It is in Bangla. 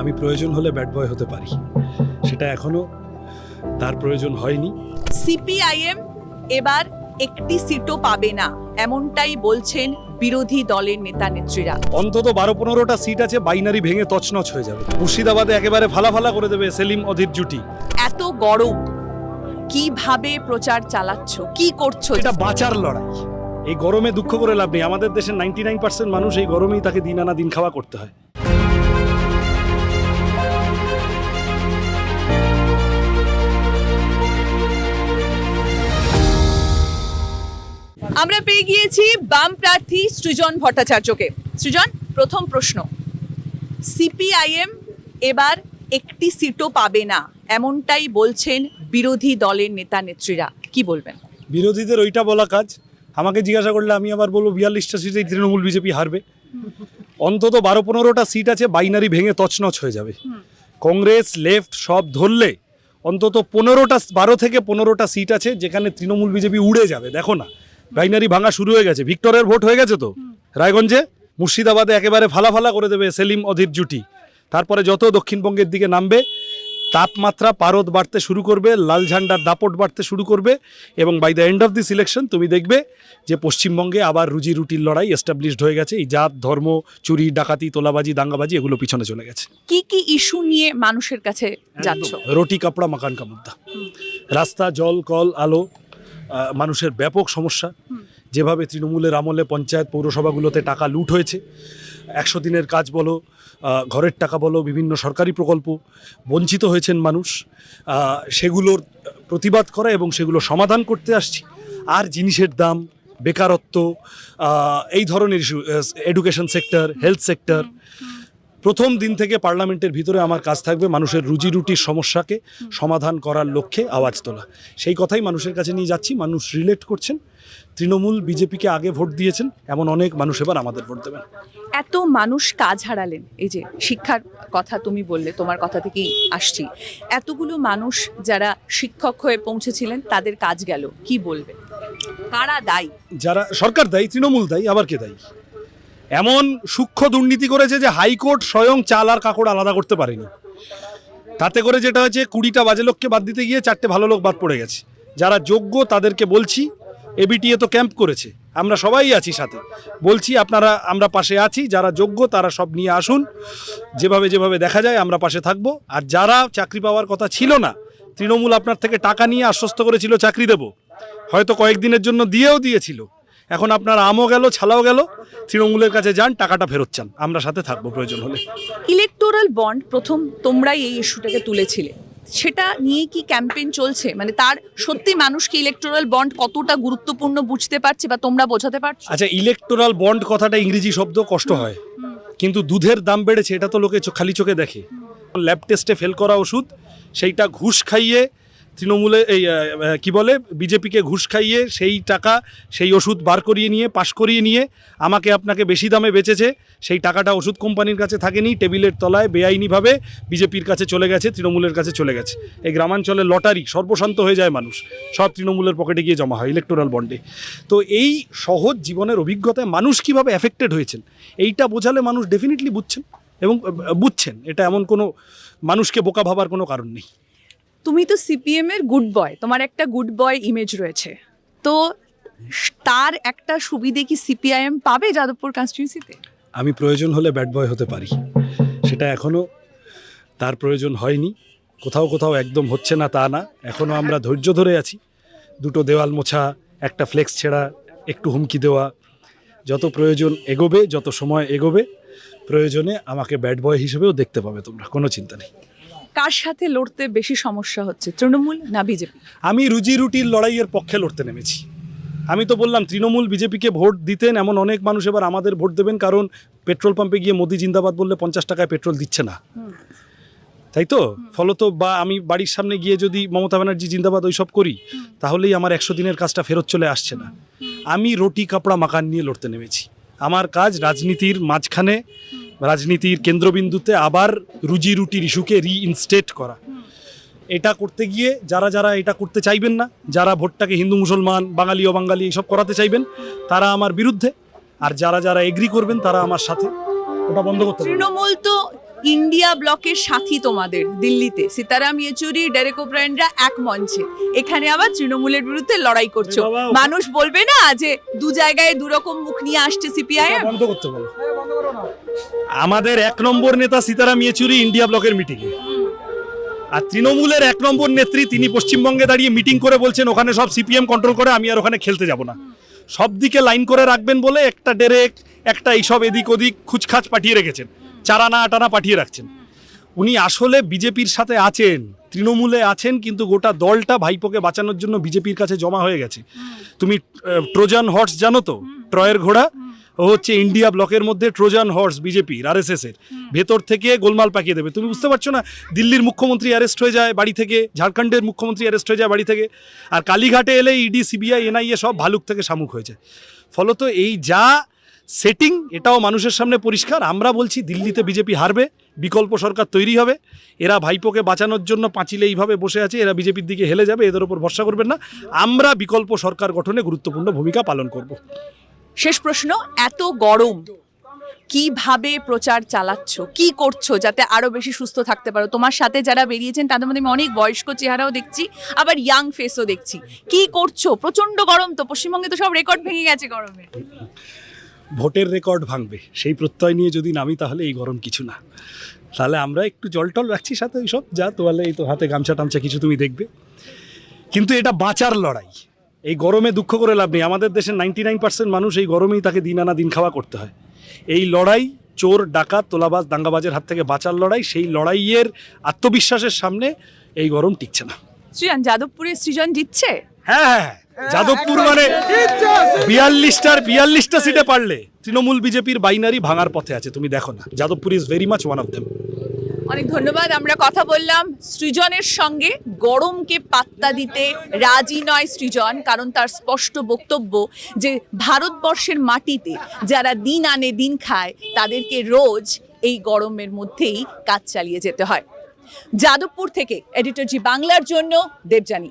আমি প্রয়োজন হলে ব্যাড বয় হতে পারি। সেটা এখনও তার প্রয়োজন হয়নি। সিপিআইএম এবার একটি সিটও পাবে না এমনটাই বলছেন বিরোধী দলের নেতা নেত্রীরা। অন্তত বারো পনেরোটা সিট আছে বাইনারি ভেঙে তছনছ হয়ে যাবে। মুর্শিদাবাদে একেবারে ফালাফালা করে দেবে সেলিম অধীর জুটি। এত গরম কীভাবে প্রচার চালাচ্ছ কি করছ? এটা বাঁচার লড়াই। এই গরমে দুঃখ করে লাভ নেই। আমাদের দেশের নাইনটি নাইন পার্সেন্ট মানুষ এই গরমেই তাকে দিন আনা দিন খাওয়া করতে হয়। আমরা পেয়ে গিয়েছি বাম প্রার্থী সৃজন ভট্টাচার্যকে। সৃজন প্রথম প্রশ্ন। সিপিআইএম এবার একটি সিটও পাবে না এমনটাই বলছেন বিরোধী দলের নেতা নেত্রীরা। কি বলবেন? বিরোধীদের ওইটা বলা কাজ। আমাকে জিজ্ঞাসা করলে আমি আবার বলব বিয়াল্লিশটা সিটেই তৃণমূল বিজেপি হারবে। অন্তত বারো পনেরোটা সিট আছে বাইনারি ভেঙে তছনছ হয়ে যাবে। কংগ্রেস লেফট সব ধরলে অন্তত পনেরোটা বারো থেকে পনেরোটা সিট আছে যেখানে তৃণমূল বিজেপি উড়ে যাবে। দেখো না বাইনারি ভাঙা শুরু হয়ে গেছে। ভিক্টরের ভোট হয়ে গেছে তো? রায়গঞ্জে? মুর্শিদাবাদে একেবারে ফালাফালা করে দেবে সেলিম অধীর জুটি। তারপরে যত দক্ষিণবঙ্গের দিকে নামবে তাপমাত্রা পারদ বাড়তে শুরু করবে লাল ঝান্ডার দাপট বাড়তে শুরু করবে এবং by the end of this election তুমি দেখবে যে পশ্চিমবঙ্গে আবার রুজি রুটির লড়াই এস্টাবলিশড হয়ে গেছে। এই জাত ধর্ম চুরি ডাকাতি তোলাবাজি দাঙ্গাবাজি এগুলো পিছনে চলে গেছে। কি কি ইস্যু নিয়ে মানুষের কাছে যাচ্ছ? রুটি কাপড়া মাকান কা মুদ্দা রাস্তা জল কল আলো মানুষের ব্যাপক সমস্যা। যেভাবে তৃণমূলের আমলে পঞ্চায়েত পৌরসভাগুলোতে টাকা লুট হয়েছে, একশো দিনের কাজ বলো ঘরের টাকা বলো, বিভিন্ন সরকারি প্রকল্প বঞ্চিত হয়েছেন মানুষ সেগুলোর প্রতিবাদ করা এবং সেগুলো সমাধান করতে আসছি। আর জিনিসের দাম, বেকারত্ব এই ধরনের issue education sector health sector প্রথম দিন থেকে পার্লামেন্টের ভিতরে আমার কাজ থাকবে মানুষের রুজি রুটির সমস্যাকে সমাধান করার লক্ষ্যে আওয়াজ তোলা। সেই কথাই মানুষের কাছে নিয়ে যাচ্ছি। মানুষ রিলেট করছেন। তৃণমূল বিজেপিকে আগে ভোট দিয়েছেন। এমন অনেক মানুষ এবার আমাদের ভোট দেবেন। এত মানুষ কাজ হারালেন। এই যে শিক্ষার কথা তুমি বললে তোমার কথা থেকেই আসছি। এতগুলো মানুষ যারা শিক্ষক হয়ে পৌঁছেছিলেন তাদের কাজ গেল। কি বলবে? কারা দায়ী? যারা সরকার দায়ী তৃণমূল দায়ী আবার কে দায়ী? এমন সূক্ষ্ম দুর্নীতি করেছে যে হাইকোর্ট স্বয়ং চাল আর কাকড় আলাদা করতে পারেনি। তাতে করে যেটা হয়েছে, কুড়িটা বাজে লোককে বাদ দিতে গিয়ে চারটে ভালো লোক বাদ পড়ে গেছে। যারা যোগ্য তাদেরকে বলছি, এবিটিএ তো ক্যাম্প করেছে, আমরা সবাই আছি সাথে। বলছি, আপনারা, আমরা পাশে আছি, যারা যোগ্য তারা সব নিয়ে আসুন। যেভাবে যেভাবে দেখা যায়, আমরা পাশে থাকব। আর যারা চাকরি পাওয়ার কথা ছিল না, তৃণমূল আপনার থেকে টাকা নিয়ে আশ্বস্ত করেছিল, চাকরি দেব। হয়তো কয়েকদিনের জন্য দিয়েও দিয়েছিল। এখন আপনার আমও গেল ছালাও গেল। তৃণমূলের কাছে যান টাকাটা ফেরত চান। আমরা সাথে থাকব প্রয়োজন হলে। ইলেকটোরাল বন্ড প্রথম তোমরাই এই ইস্যুটাকে তুলেছিলে। সেটা নিয়ে কি ক্যাম্পেইন চলছে? মানে তার সত্যি মানুষ কি ইলেকটোরাল বন্ড কতটা গুরুত্বপূর্ণ বুঝতে পারছে বা তোমরা বোঝাতে পারছ? আচ্ছা ইলেকটোরাল বন্ড কথাটা ইংরেজি শব্দ কষ্ট হয়। কিন্তু দুধের দাম বেড়েছে এটা তো লোকে খালি চোখে দেখে। ল্যাব টেস্টে ফেল করা ওষুধ সেইটা ঘুষ খাইয়ে তৃণমূলে, এই কি বলে, বিজেপিকে ঘুষ খাইয়ে সেই টাকা, সেই ওষুধ বার করিয়ে নিয়ে, পাশ করিয়ে নিয়ে আমাকে আপনাকে বেশি দামে বেচেছে। সেই টাকাটা ওষুধ কোম্পানির কাছে থাকেনি, টেবিলের তলায় বেআইনিভাবে বিজেপির কাছে চলে গেছে, তৃণমূলের কাছে চলে গেছে। এই গ্রামাঞ্চলে লটারি, সর্বশান্ত হয়ে যায় মানুষ, সব তৃণমূলের পকেটে গিয়ে জমা হয় ইলেকটোরাল বন্ডে তো এই সহজ জীবনের অভিজ্ঞতায় মানুষ কীভাবে এফেক্টেড হয়েছেন, এইটা বোঝালে মানুষ ডেফিনেটলি বুঝছেন এবং বুঝছেন। এটা এমন কোনো মানুষকে বোকা ভাবার কোনো কারণ নেই। তুমি তো সিপিএম এর গুড বয় তোমার একটা গুড বয় ইমেজ রয়েছে। তো তার একটা সুবিধে কি সিপিআইএম পাবে যাদবপুর কনস্টিটিউন্সিতে আমি প্রয়োজন হলে ব্যাড বয় হতে পারি। সেটা এখনও তার প্রয়োজন হয়নি। কোথাও কোথাও একদম হচ্ছে না তা না। এখনও আমরা ধৈর্য ধরে আছি। দুটো দেওয়াল মোছা, একটা ফ্লেক্স ছেঁড়া, একটু হুমকি দেওয়া। যত প্রয়োজন এগোবে, যত সময় এগোবে, প্রয়োজনে আমাকে ব্যাড বয় হিসেবেও দেখতে পাবে তোমরা, কোনো চিন্তা নেই। কার সাথে লড়তে বেশি সমস্যা হচ্ছে তৃণমূল না বিজেপি? আমি রুজি রুটির লড়াইয়ের পক্ষে লড়তে নেমেছি। আমি তো বললাম তৃণমূল বিজেপিকে ভোট দিতেন এমন অনেক মানুষ এবার আমাদের ভোট দেবেন কারণ পেট্রোল পাম্পে গিয়ে মোদি জিন্দাবাদ বললে পঞ্চাশ টাকায় পেট্রোল দিচ্ছে না। তাই তো? ফলত বা আমি বাড়ির সামনে গিয়ে যদি মমতা ব্যানার্জি জিন্দাবাদ ওইসব করি তাহলেই আমার একশো দিনের কাজটা ফেরত চলে আসছে না। আমি রুটি কাপড়া মাকান নিয়ে লড়তে নেমেছি। আমার কাজ রাজনীতির মাঝখানে। রাজনীতির কেন্দ্রবিন্দুতে আবার রুজি রুটির ইস্যুকে রিইনস্টেট করা। এটা করতে গিয়ে যারা যারা এটা করতে চাইবেন না, যারা ভোটটাকে হিন্দু, মুসলমান, বাঙালি ও বাঙালি এইসব করাতে চাইবেন, তারা আমার বিরুদ্ধে। আর যারা যারা এগ্রি করবেন, তারা আমার সাথে। ওটা বন্ধ করতে তৃণমূল তো ইন্ডিয়া ব্লকের সাথী তোমাদের দিল্লিতে। সীতারাম ইয়েচুরি ডেরেক ওব্রায়েনরা এক মঞ্চে। এখানে আবার তৃণমূলের বিরুদ্ধে লড়াই করছ। মানুষ বলবে না যে দু জায়গায় দু রকম মুখ নিয়ে আসছে সিপিআইএম? বন্ধ করতে বলো। আমাদের এক নম্বর নেতা সীতারাম ইয়েচুরি ইন্ডিয়া ব্লকের মিটিংয়ে আর তৃণমূলের এক নম্বর নেত্রী তিনি পশ্চিমবঙ্গে দাঁড়িয়ে মিটিং করে বলছেন ওখানে সব সিপিএম কন্ট্রোল করে আমি আর ওখানে খেলতে যাব না। সব দিকে লাইন করে রাখবেন বলে একটা ডেরেক একটা এইসব এদিক ওদিক খুচখাচ পাঠিয়ে রেখেছেন। চারানা আটানা পাঠিয়ে রাখছেন। উনি আসলে বিজেপির সাথে আছেন, তৃণমূলে আছেন, কিন্তু গোটা দলটা ভাইপোকে বাঁচানোর জন্য বিজেপির কাছে জমা হয়ে গেছে। তুমি ট্রোজান হর্স জানো তো? ট্রয়ের ঘোড়া? ও হচ্ছে ইন্ডিয়া ব্লকের মধ্যে ট্রোজান হর্স বিজেপির আর এস এর। ভেতর থেকে গোলমাল পাকিয়ে দেবে। তুমি বুঝতে পারছ না, দিল্লির মুখ্যমন্ত্রী অ্যারেস্ট হয়ে যায় বাড়ি থেকে, ঝাড়খণ্ডের মুখ্যমন্ত্রী অ্যারেস্ট হয়ে যায় বাড়ি থেকে, আর কালীঘাটে এলে ইডি সিবিআই এনআইএ সব ভালুক থেকে শামুক হয়ে যায় ফলত এই যা সেটিং এটাও মানুষের সামনে পরিষ্কার। আমরা বলছি দিল্লিতে বিজেপি হারবে, বিকল্প সরকার তৈরি হবে। এরা ভাইপোকে বাঁচানোর জন্য পাঁচিলে এইভাবে বসে আছে, এরা বিজেপির দিকে হেলে যাবে, এদের ওপর ভরসা করবেন না। আমরা বিকল্প সরকার গঠনে গুরুত্বপূর্ণ ভূমিকা পালন করব। শেষ প্রশ্ন, এত গরম, কীভাবে প্রচার চালাচ্ছ, কি করছ যাতে আরও বেশি সুস্থ থাকতে পারো? তোমার সাথে যারা বেরিয়েছেন, তাদের মধ্যে আমি অনেক বয়স্ক চেহারাও দেখছি, আবার ইয়াং ফেসও দেখছি। কি করছ? প্রচণ্ড গরম তো, পশ্চিমবঙ্গে তো সব রেকর্ড ভেঙে গেছে গরমে। ভোটের রেকর্ড ভাঙবে। সেই প্রত্যয় নিয়ে যদি নামি তাহলে এই গরম কিছু না। তাহলে আমরা একটু জল টল রাখছি সাথে ওই সব যা তোয়ালে এই তো হাতে গামছা টামছা কিছু তুমি দেখবে। কিন্তু এটা বাঁচার লড়াই। এই গরমে দুঃখ করে লাভ নেই। আমাদের দেশের নাইনটি নাইন পার্সেন্ট মানুষ এই গরমেই তাকে দিন আনা দিন খাওয়া করতে হয়। এই লড়াই চোর ডাকাত তোলাবাজ দাঙ্গাবাজের হাত থেকে বাঁচার লড়াই সেই লড়াইয়ের আত্মবিশ্বাসের সামনে এই গরম টিকছে না। সৃজন যাদবপুরে সৃজন জিতছে? হ্যাঁ হ্যাঁ হ্যাঁ। যাদবপুর মানে বিয়াল্লিশটার বিয়াল্লিশটা সিটে পারলে তৃণমূল বিজেপির বাইনারি ভাঙার পথে আছে, তুমি দেখো না। Jadavpur is very much one of them অনেক ধন্যবাদ, আমরা কথা বললাম সৃজনের সঙ্গে। গরমকে পাত্তা দিতে রাজি নয় সৃজন, কারণ তার স্পষ্ট বক্তব্য যে ভারতবর্ষের মাটিতে যারা দিন আনে দিন খায়, তাদেরকে রোজ এই গরমের মধ্যেই কাজ চালিয়ে যেতে হয়। যাদবপুর থেকে এডিটর জি বাংলার জন্য দেবজানী